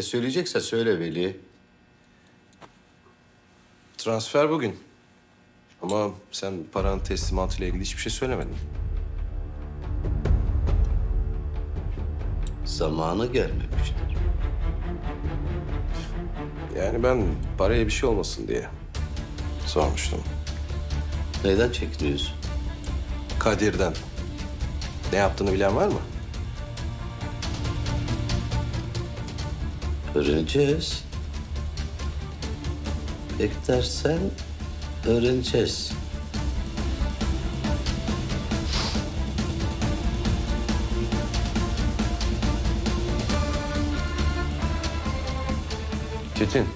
E söyleyecekse söyle Veli. Transfer bugün. Ama sen paranın teslimatıyla ilgili hiçbir şey söylemedin. Zamanı gelmemiştir. Yani ben paraya bir şey olmasın diye sormuştum. Neden çekiniyorsun? Kadir'den. Ne yaptığını bilen var mı? Öğreneceğiz. Beklersen öğreneceğiz. Çetin,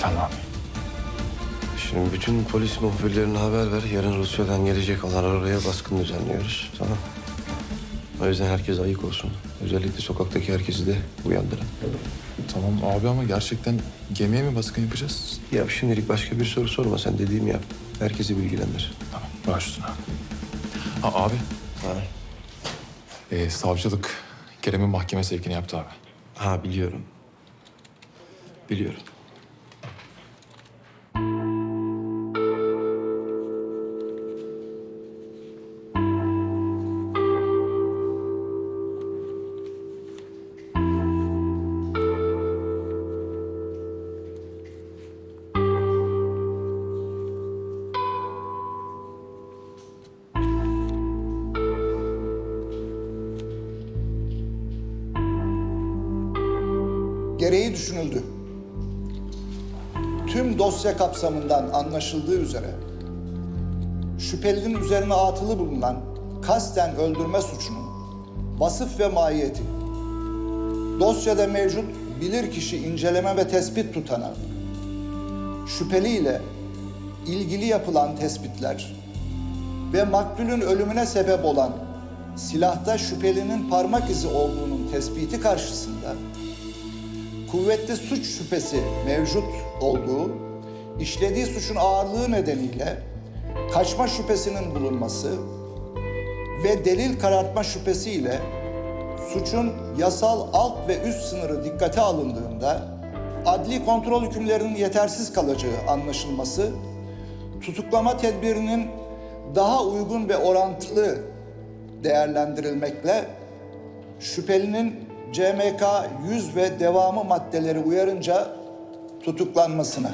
Tamam şimdi bütün polis muhbirlerine haber ver. Yarın Rusya'dan gelecek olan oraya baskın düzenliyoruz. Tamam. O yüzden herkes ayık olsun. Özellikle sokaktaki herkesi de uyandırın. Tamam abi ama gerçekten gemiye mi baskın yapacağız? Ya şimdilik başka bir soru sorma. Sen dediğimi yap. Herkesi bilgilendir. Tamam baş üstüne. Ha abi. Ee, savcılık Kerem'in mahkeme sevkini yaptı abi. Ha biliyorum. Biliyorum. Kapsamından anlaşıldığı üzere şüphelinin üzerine atılı bulunan kasten öldürme suçunun vasıf ve mahiyeti dosyada mevcut bilirkişi inceleme ve tespit tutanağı şüpheli ile ilgili yapılan tespitler ve maktulün ölümüne sebep olan silahta şüphelinin parmak izi olduğunun tespiti karşısında kuvvetli suç şüphesi mevcut olduğu, işlediği suçun ağırlığı nedeniyle kaçma şüphesinin bulunması ve delil karartma şüphesiyle suçun yasal alt ve üst sınırı dikkate alındığında adli kontrol hükümlerinin yetersiz kalacağı anlaşılması, tutuklama tedbirinin daha uygun ve orantılı değerlendirilmekle şüphelinin CMK 100 ve devamı maddeleri uyarınca tutuklanmasına.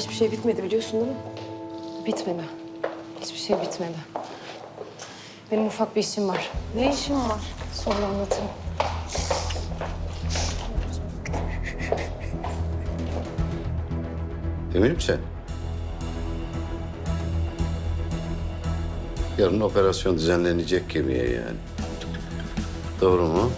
Hiçbir şey bitmedi biliyorsun değil mi? Bitmedi. Hiçbir şey bitmedi. Benim ufak bir işim var. Ne işin var? Sonra anlatırım. Emin misin? Yarın operasyon düzenlenecek gemiye yani. Doğru mu?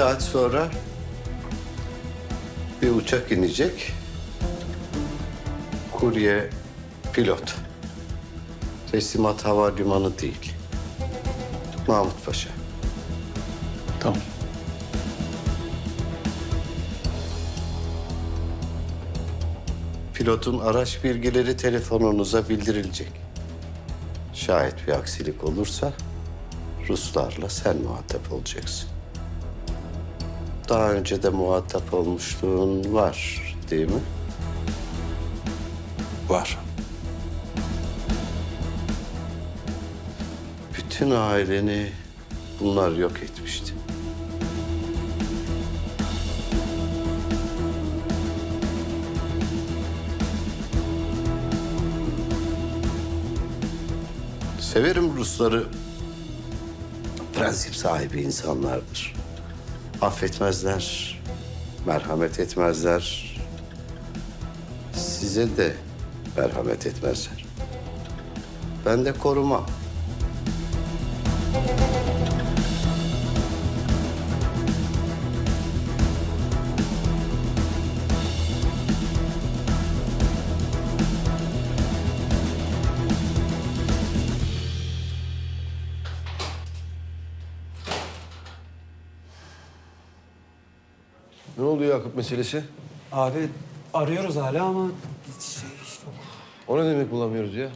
Saat sonra bir uçak inecek. Kurye pilot. Teslimat havalimanı değil. Mahmut Paşa. Tamam. Pilotun araç bilgileri telefonunuza bildirilecek. Şayet bir aksilik olursa Ruslarla sen muhatap olacaksın. Daha önce de muhatap olmuşluğun var değil mi? Var. Bütün aileni bunlar yok etmişti. Severim Rusları. Prensip sahibi insanlardır. Affetmezler, merhamet etmezler. Size de merhamet etmezler. Ben de korumam. Yakup meselesi? Abi arıyoruz hala ama şey O ne demek bulamıyoruz ya?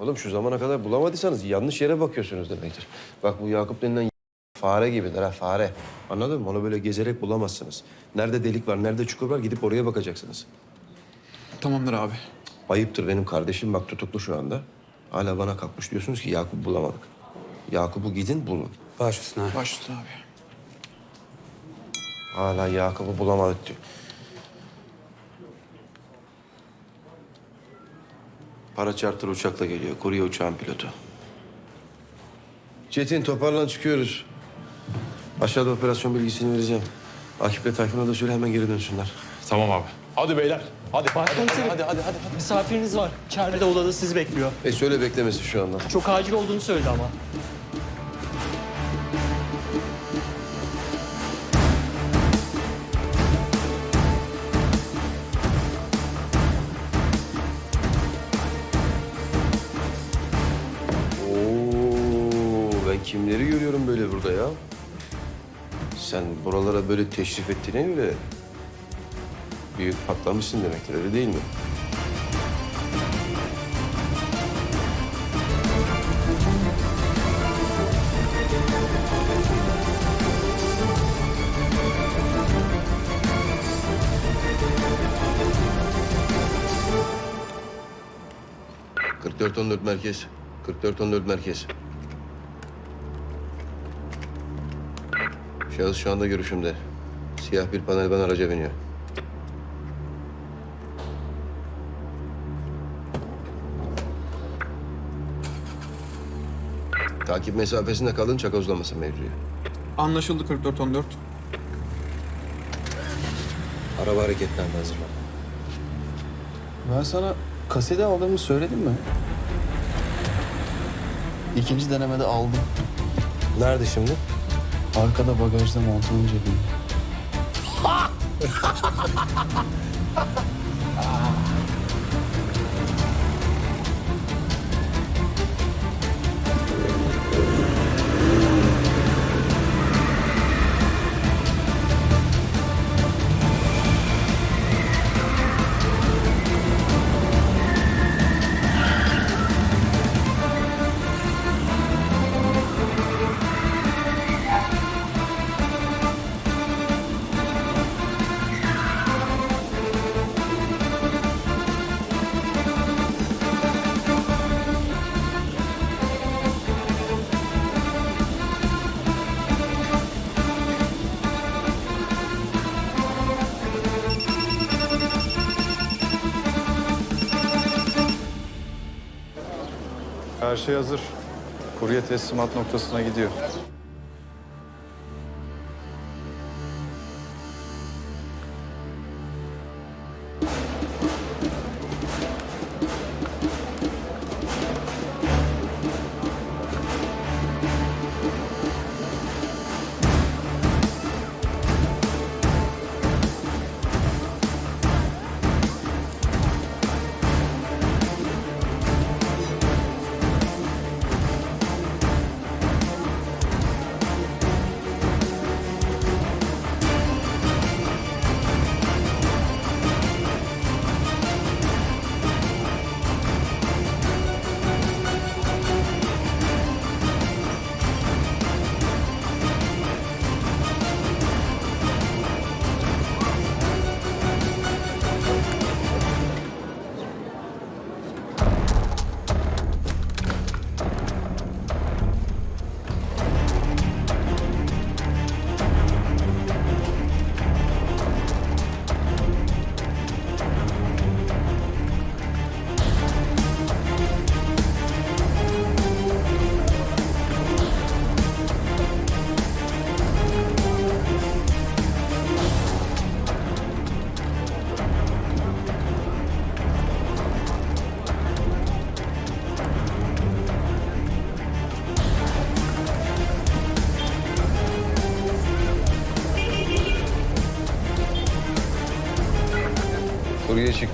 Oğlum şu zamana kadar bulamadıysanız yanlış yere bakıyorsunuz demektir. Bak bu Yakup denilen fare gibidir ha fare. Anladın mı? Onu böyle gezerek bulamazsınız. Nerede delik var, nerede çukur var gidip oraya bakacaksınız. Tamamdır abi. Ayıptır benim kardeşim bak tutuklu şu anda. Hala bana kalkmış diyorsunuz ki Yakup bulamadık. Yakup'u gidin bulun. baş üstüne. Baş üstüne abi. Hala Yakup'u bulamadık diyor. Para charter uçakla geliyor. Kurye uçağın pilotu. Çetin toparlan çıkıyoruz. Aşağıda operasyon bilgisini vereceğim. Akif'le Tayfun'a da söyle hemen geri dönsünler. Tamam abi. Hadi beyler. Hadi. Başkomiserim. Hadi hadi hadi. hadi. Misafiriniz var. İçeride odada sizi bekliyor. E söyle beklemesi şu anda. Çok acil olduğunu söyledi ama. Böyle teşrif ettiğine göre büyük patlamışsın demektir öyle değil mi? ...44-14 merkez. 44-14 merkez. Şahıs şu anda görüşümde. Siyah bir panel ben araca biniyor. Takip mesafesinde kalın çakozlamasın mevzuyu. Anlaşıldı 44-14. Araba hareketlendi hazırlan. Ben sana kaseti aldığımı söyledim mi? İkinci denemede aldım. Nerede şimdi? Arkada bagajda montumun cebinde. Her şey hazır. Kurye teslimat noktasına gidiyor.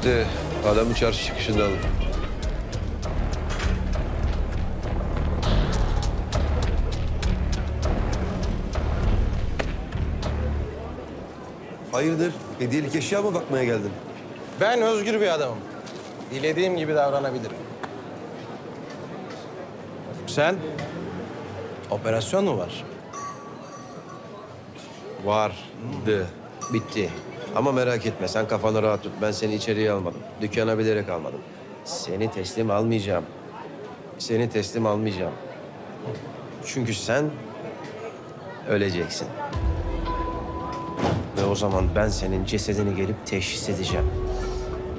Çıktı. Adamı çarşı çıkışında alın. Hayırdır? Hediyelik eşya mı bakmaya geldin? Ben özgür bir adamım. Dilediğim gibi davranabilirim. Sen? Operasyon mu var? Vardı. Bitti. Ama merak etme sen kafanı rahat tut. Ben seni içeriye almadım. Dükkana bilerek almadım. Seni teslim almayacağım. Seni teslim almayacağım. Çünkü sen öleceksin. Ve o zaman ben senin cesedini gelip teşhis edeceğim.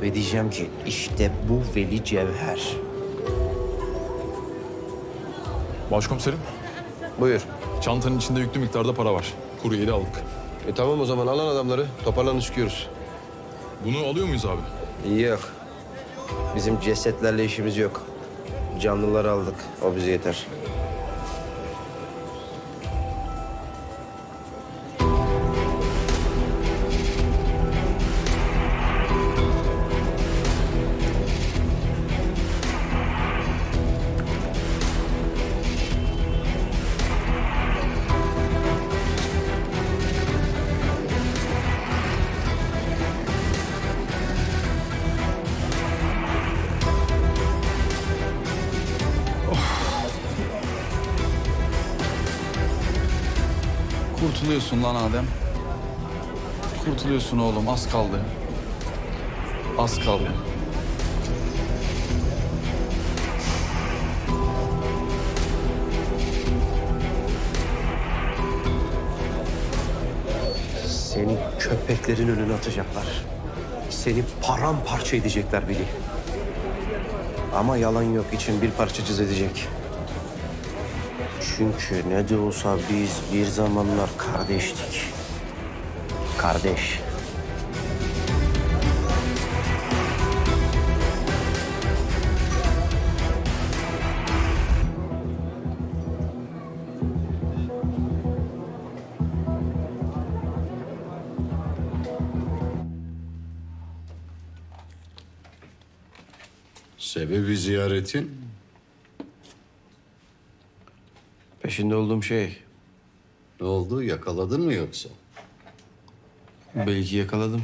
Ve diyeceğim ki işte bu Veli Cevher. Başkomiserim, Buyur. çantanın içinde yüklü miktarda para var. Kuryeyi de aldık. E tamam o zaman alan adamları toparlanın çıkıyoruz. Bunu alıyor muyuz abi? Yok. Bizim cesetlerle işimiz yok. Canlıları aldık. O bize yeter. Kurtuluyorsun lan Adem. Kurtuluyorsun oğlum az kaldı. Az kaldı. Seni köpeklerin önüne atacaklar. Seni paramparça edecekler Veli. Ama yalan yok için bir parça edecek. Çünkü ne de olsa biz bir zamanlar kardeştik. Kardeş. Sebebi ziyaretin? Peşinde olduğum şey. Ne oldu? Yakaladın mı yoksa? Belki yakaladım.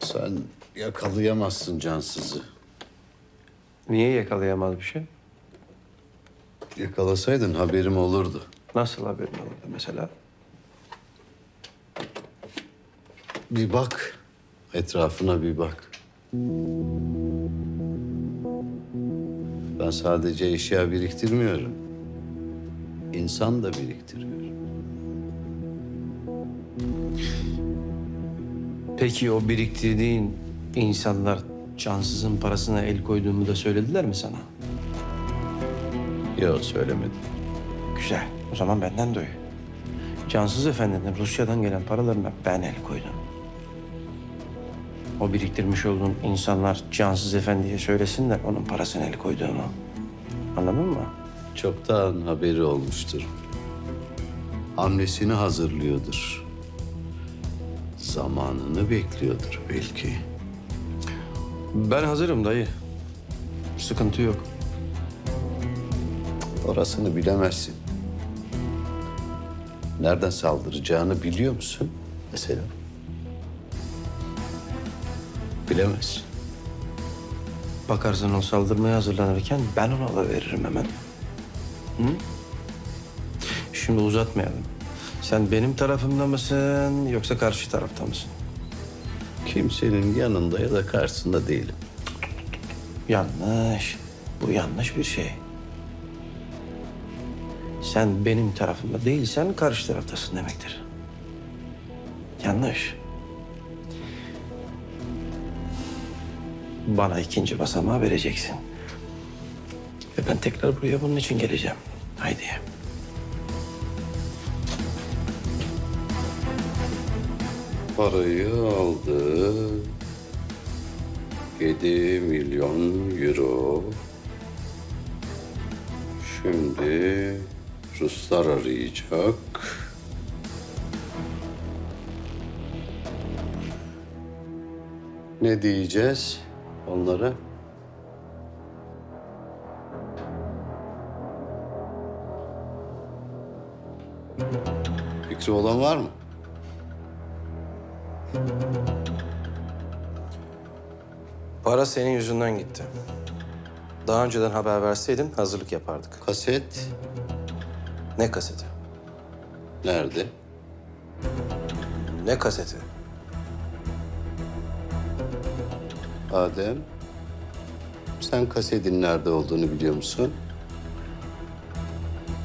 Sen yakalayamazsın cansızı. Niye yakalayamaz bir şey? Yakalasaydın haberim olurdu. Nasıl haberin olurdu mesela? Bir bak. Etrafına bir bak. Ben sadece eşya biriktirmiyorum. İnsan da biriktiriyorum. Peki o biriktirdiğin insanlar cansızın parasına el koyduğumu da söylediler mi sana? Yok söylemedim. Güzel. O zaman benden duy. Cansız Efendi'nin Rusya'dan gelen paralarına ben el koydum. O biriktirmiş olduğun insanlar Cansız Efendi'ye söylesinler onun parasına el koyduğunu. Anladın mı? Çoktan haberi olmuştur. Hamlesini hazırlıyordur. Zamanını bekliyordur belki. Ben hazırım dayı. Sıkıntı yok. Orasını bilemezsin. Nereden saldıracağını biliyor musun mesela? Bilemezsin. Bakarsın o saldırmaya hazırlanırken ben ona da veririm hemen. Hı? Şimdi uzatmayalım. Sen benim tarafımda mısın yoksa karşı tarafta mısın? Kimsenin yanında ya da karşısında değilim. Yanlış. Bu yanlış bir şey. Sen benim tarafımda değilsen karşı taraftasın demektir. Yanlış. Bana ikinci basamağı vereceksin. Ve ben tekrar buraya bunun için geleceğim. Haydi. Parayı aldı. 7 milyon euro. Şimdi Ruslar arayacak. Ne diyeceğiz onlara? Fikri olan var mı? Para senin yüzünden gitti. Daha önceden haber verseydin hazırlık yapardık. Kaset Ne kaseti? nerede? Ne kaseti? Adem, sen kasetin nerede olduğunu biliyor musun?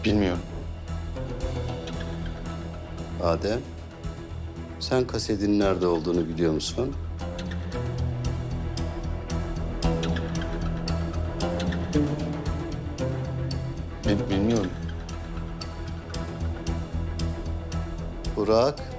Bilmiyorum. Adem, sen kasetin nerede olduğunu biliyor musun? Bil- bilmiyorum. Burak,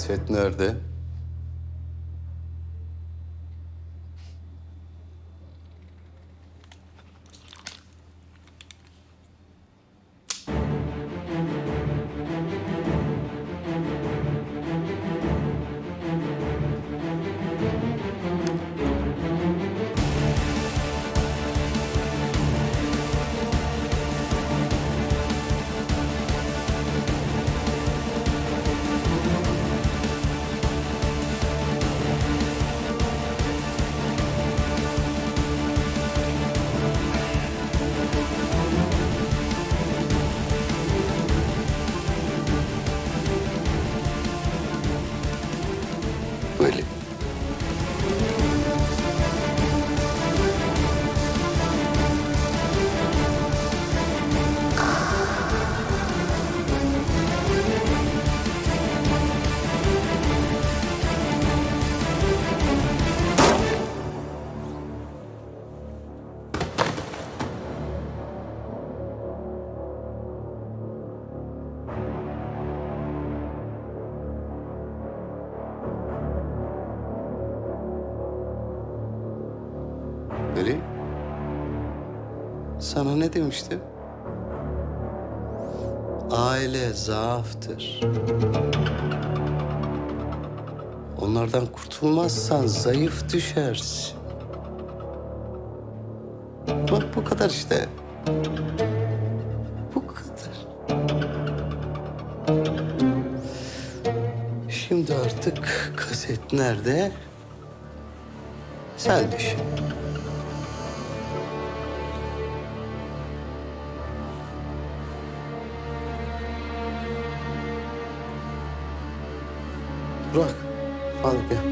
kaset nerede? Ne demiştim? Aile zaaftır. Onlardan kurtulmazsan zayıf düşersin. Bak bu kadar işte. Bu kadar. Şimdi artık kaset nerede? Sen düşün. Burak, al gel.